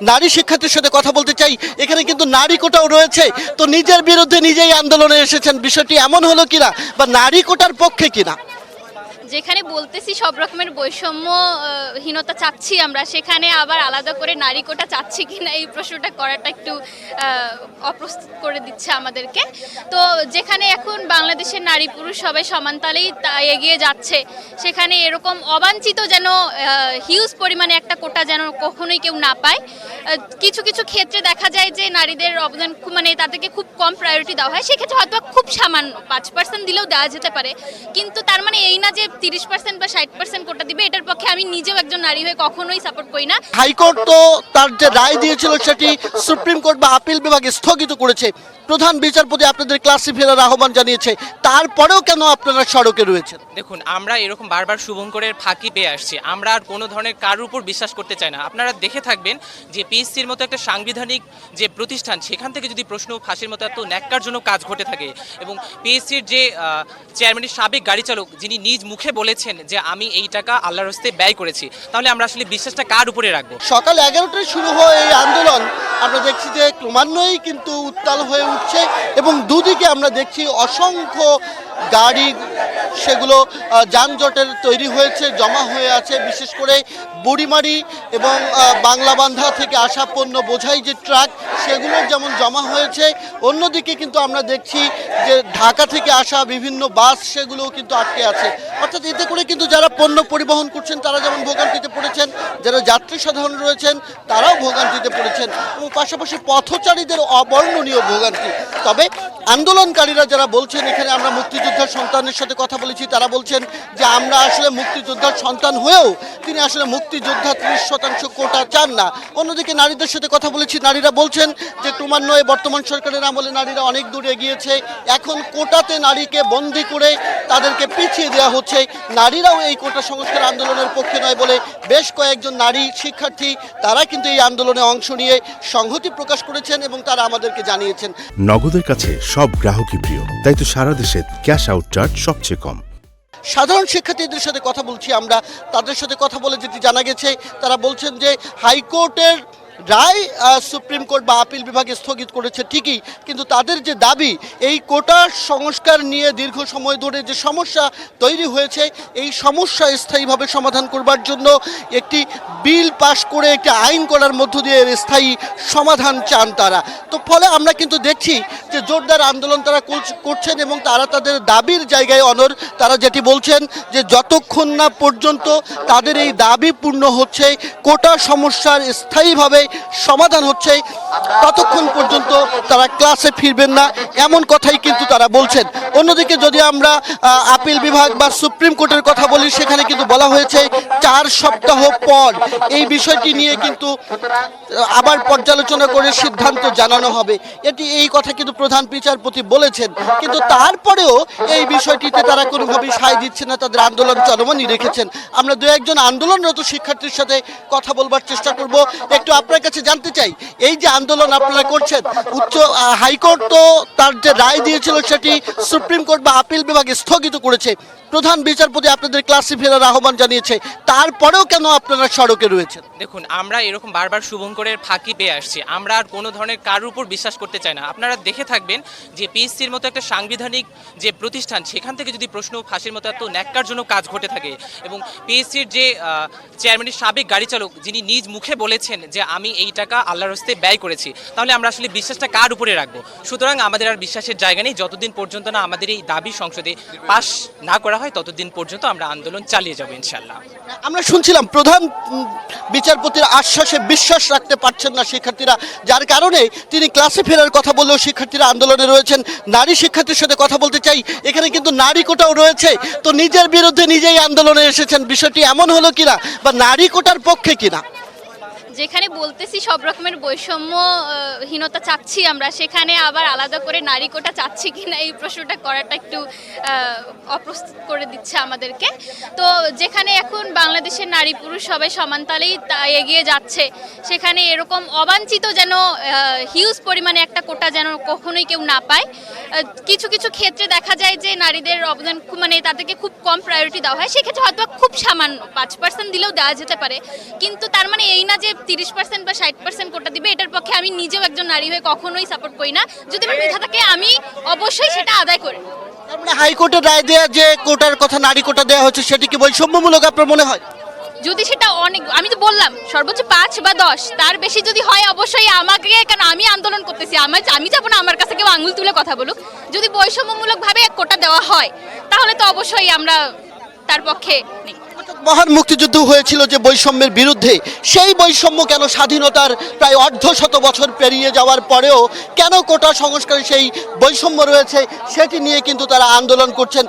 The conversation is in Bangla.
নারী শিক্ষার্থীর সাথে কথা বলতে চাই। এখানে কিন্তু নারী কোটাও রয়েছে। তো নিজের বিরুদ্ধে নিজেই আন্দোলনে এসেছেন। বিষয়টি এমন হলো কিনা বা নারী কোটার পক্ষে কিনা? যেখানে বলতেছি সব রকমের বৈষম্যহীনতা চাচ্ছি আমরা, সেখানে আবার আলাদা করে নারী কোটা চাচ্ছি কিনা এই প্রশ্নটা করাটা একটু অপ্রস্তুত করে দিচ্ছে আমাদেরকে। তো যেখানে এখন বাংলাদেশের নারী পুরুষ সবাই সমানতালেই এগিয়ে যাচ্ছে, সেখানে এরকম অবাঞ্ছিত যেন হিউজ পরিমাণে একটা কোটা যেন কখনোই কেউ না পায়। কিছু কিছু ক্ষেত্রে দেখা যায় যে নারীদের অবদান মানে তাদেরকে খুব কম প্রায়োরিটি দেওয়া হয়, সেক্ষেত্রে হয়তো খুব সামান্য, পাঁচ পার্সেন্ট দিলেও দেওয়া যেতে পারে। কিন্তু তার মানে এই না যে তিরিশ পার্সেন্ট বা ষাট পার্সেন্ট কোটা দিবে, এটার পক্ষে আমি নিজেও একজন নারী হয়ে কখনোই সাপোর্ট করি না। হাইকোর্ট তো তার যে রায় দিয়েছিল সেটি সুপ্রিম কোর্ট বা আপিল বিভাগ স্থগিত করেছে। প্রধান বিচারপতি আপনাদের ক্লাসে ফেরার আহ্বান জানিয়েছে। তারপরেও কেন আপনারা সড়কে রয়েছেন? দেখুন আমরা এরকম বারবার শুভঙ্করের ফাঁকি পেয়ে আসছি। আমরা আর কোনো ধরনের কারোর উপর বিশ্বাস করতে চাই না। আপনারা দেখে থাকবেন যে পিএসসির মতো একটা সাংবিধানিক যে প্রতিষ্ঠান সেখান থেকে যদি প্রশ্ন ফাঁসির মতো এত ন্যাক্কার জন্য কাজ ঘটে থাকে এবং পিএসসির যে চেয়ারম্যানের সাবেক গাড়ি চালক যিনি নিজ মুখে বলেছেন যে আমি এই টাকা আল্লাহর হস্তে ব্যয় করেছি তাহলে আমরা আসলে বিশ্বাসটা কার উপরে রাখব? সকাল এগারোটায় শুরু হয় এই আন্দোলন। আমরা দেখছি যে ক্রমান্বয়েই কিন্তু উত্তাল হয়ে উঠছে এবং দুদিকে আমরা দেখছি অসংখ্য গাড়ি, সেগুলো যানজটের তৈরি হয়েছে, জমা হয়ে আছে। বিশেষ করে বুড়িমারি এবং বাংলাবান্ধা থেকে আসা পণ্য বোঝাই যে ট্রাক, সেগুলোর যেমন জমা হয়েছে, অন্যদিকে কিন্তু আমরা দেখছি যে ঢাকা থেকে আসা বিভিন্ন বাস, সেগুলোও কিন্তু আটকে আছে। অর্থাৎ এতে করে কিন্তু যারা পণ্য পরিবহন করছেন, তারা যেমন ভোগান্তিতে পড়েছেন, যারা যাত্রী সাধারণ রয়েছেন, তারাও ভোগান্তিতে পড়েছেন। এবং পাশাপাশি পথচারীদের অবর্ণনীয় ভোগান্তি। তবে আন্দোলনকারীরা যারা বলছেন, এখানে আমরা মুক্তিযোদ্ধার সন্তানের সাথে কথা বলেছি, তারা বলছেন যে আমরা আসলে মুক্তিযোদ্ধার সন্তান হয়েও তিনি আসলে মুক্তিযোদ্ধা ত্রিশ শতাংশ কোটা চান না। অন্যদিকে নারীদের সাথে কথা বলেছি, নারীরা বলছেন যে ক্রমান্বয়ে বর্তমান সরকারের আমলে নারীরা অনেক দূর এগিয়েছে এখন কোটাতে নারীকে বন্দি করে তাদেরকে পিছিয়ে দেওয়া হচ্ছে। নারীরাও এই কোটা সংস্কার আন্দোলনের পক্ষে নয় বলে বেশ কয়েকজন নারী শিক্ষার্থী, তারা কিন্তু এই আন্দোলনে অংশ নিয়ে সংহতি প্রকাশ করেছেন এবং তারা আমাদেরকে জানিয়েছেন। নগদের কাছে সব গ্রাহকই প্রিয় তাই তো সারা দেশে ক্যাশ আউট চার্জ সবচেয়ে কম। সাধারণ শিক্ষার্থীদের সাথে কথা বলছি আমরা। তাদের সাথে কথা বলে যেটি জানা গেছে তারা বলছেন যে হাইকোর্টের রায় সুপ্রিম কোর্ট বা আপিল বিভাগে স্থগিত করেছে ঠিকই, কিন্তু তাদের যে দাবি, এই কোটা সংস্কার নিয়ে দীর্ঘ সময় ধরে যে সমস্যা তৈরি হয়েছে, এই সমস্যা স্থায়ীভাবে সমাধান করবার জন্য একটি বিল পাশ করে, একটি আইন করার মধ্য দিয়ে এর স্থায়ী সমাধান চান তারা। তো ফলে আমরা কিন্তু দেখছি যে জোরদার আন্দোলন তারা করছেন এবং তারা তাদের দাবির জায়গায় অনর তারা যেটি বলছেন যে যতক্ষণ না পর্যন্ত তাদের এই দাবি পূর্ণ হচ্ছে, কোটা সমস্যার স্থায়ীভাবে সমাধান হচ্ছে। ততক্ষণ পর্যন্ত তারা ক্লাসে ফিরবেন না। এমন কথাই কিন্তু তারা বলছেন। অন্যদিকে যদি আমরা আপিল বিভাগ বা সুপ্রিম কোর্টের কথা বলি, সেখানে কিন্তু বলা হয়েছে চার সপ্তাহ পর এই বিষয়টি নিয়ে কিন্তু, আবার পর্যালোচনা করে সিদ্ধান্ত জানানো হবে। এটি এই কথা কিন্তু প্রধান বিচারপতি বলেছেন। কিন্তু তারপরেও এই বিষয়টিতে তারা কোনোভাবেই সায় দিচ্ছে না, তাদের আন্দোলন চলমানই রেখেছেন। আমরা দু একজন আন্দোলনরত শিক্ষার্থীর সাথে কথা বলবার চেষ্টা করব। একটু আপনার কাছে জানতে চাই, এই যে আন্দোলন আপনারা করছেন, উচ্চ হাইকোর্ট তো তার যে রায় দিয়েছিল সেটি সুপ্রিম কোর্ট বা আপিল বিভাগ স্থগিত করেছে। প্রধান বিচারপতি আপনাদের ক্লাসে ফেরার আহ্বান জানিয়েছে, তারপরেও কেন আপনারা সড়কে রয়েছেন? দেখুন, আমরা এরকম বারবার শুভঙ্করের ফাঁকি পেয়ে আসছি। আমরা আর কোনো ধরনের কারোর উপর বিশ্বাস করতে চাই না। আপনারা দেখে থাকবেন যে পিএসসির মতো একটা সাংবিধানিক যে প্রতিষ্ঠান, সেখান থেকে যদি প্রশ্ন ফাঁসির মতো এত ন্যাক্কারজনক কাজ ঘটে থাকে এবং পিএসসির যে চেয়ারম্যানের সাবেক গাড়ি চালক, যিনি নিজ মুখে বলেছেন যে, আমি এই টাকা আল্লাহর হস্তে ব্যয় করেছি তাহলে আমরা আসলে বিশ্বাসটা কার উপরে রাখব? সুতরাং আমাদের আর বিশ্বাসের জায়গা নেই। যতদিন পর্যন্ত না আমাদের এই দাবি সংসদে পাশ না করা হয়, ততদিন পর্যন্ত আমরা আন্দোলন চালিয়ে যাব ইনশাল্লাহ আমরা শুনছিলাম প্রধান বিচারপতির আশ্বাসে বিশ্বাস রাখতে পারছেন না শিক্ষার্থীরা, যার কারণে তিনি ক্লাসে ফেরার কথা বললেও শিক্ষার্থীরা আন্দোলনে রয়েছেন। নারী শিক্ষার্থীর সাথে কথা বলতে চাই, এখানে কিন্তু নারী কোটাও রয়েছে। তো নিজের বিরুদ্ধে নিজেই আন্দোলনে এসেছেন। বিষয়টি এমন হলো কিনা বা নারী কোটার পক্ষে কিনা? যেখানে বলতেছি সব রকমের বৈষম্য আহ, হীনতা চাচ্ছি আমরা সেখানে আবার আলাদা করে নারী কোটা চাচ্ছি কিনা এই প্রশ্নটা করাটা একটু অপ্রস্তুত করে দিচ্ছে আমাদেরকে। তো যেখানে এখন বাংলাদেশের নারী পুরুষ সবাই সমানতালেই এগিয়ে যাচ্ছে সেখানে এরকম অবাঞ্ছিত যেন হিউজ পরিমাণে একটা কোটা যেন কখনোই কেউ না পায়। কিছু কিছু ক্ষেত্রে দেখা যায় যে নারীদের অবদান মানে তাদেরকে খুব কম প্রায়োরিটি দেওয়া হয় সেক্ষেত্রে হয়তো খুব সামান্য পাঁচ পার্সেন্ট দিলেও দেওয়া যেতে পারে। কিন্তু তার মানে এই না যে তিরিশ পার্সেন্ট বা ষাট পার্সেন্ট কোটা দিবে এটার পক্ষে আমি নিজেও একজন নারী হয়ে কখনোই সাপোর্ট করি না। যদি আমার মেধা থাকে আমি অবশ্যই সেটা আদায় করি। তার মানে হাইকোর্টের রায় দেওয়া যে কোটার কথা নারী কোটা দেওয়া হচ্ছে সেটি কি বৈষম্যমূলক আপনার মনে হয়? যদি সেটা অনেক আমি তো বললাম সর্বোচ্চ পাঁচ বা দশ তার বেশি যদি হয় অবশ্যই আমাকে কেন আমি আন্দোলন করতেছি আমার আমি যাব না আমার কাছে কেউ আঙুল তুলে কথা বলুক। যদি বৈষম্যমূলকভাবে কোটা দেওয়া হয় তাহলে তো অবশ্যই আমরা তার পক্ষে নেই। মহান মুক্তিযুদ্ধ হয়েছিল যে বৈষম্যের বিরুদ্ধে, সেই বৈষম্য কেন স্বাধীনতার প্রায় অর্ধ শত বছর পেরিয়ে যাওয়ার পরেও কেন কোটা সংস্কারে সেই বৈষম্য রয়েছে, সেটি নিয়ে কিন্তু তারা আন্দোলন করছেন।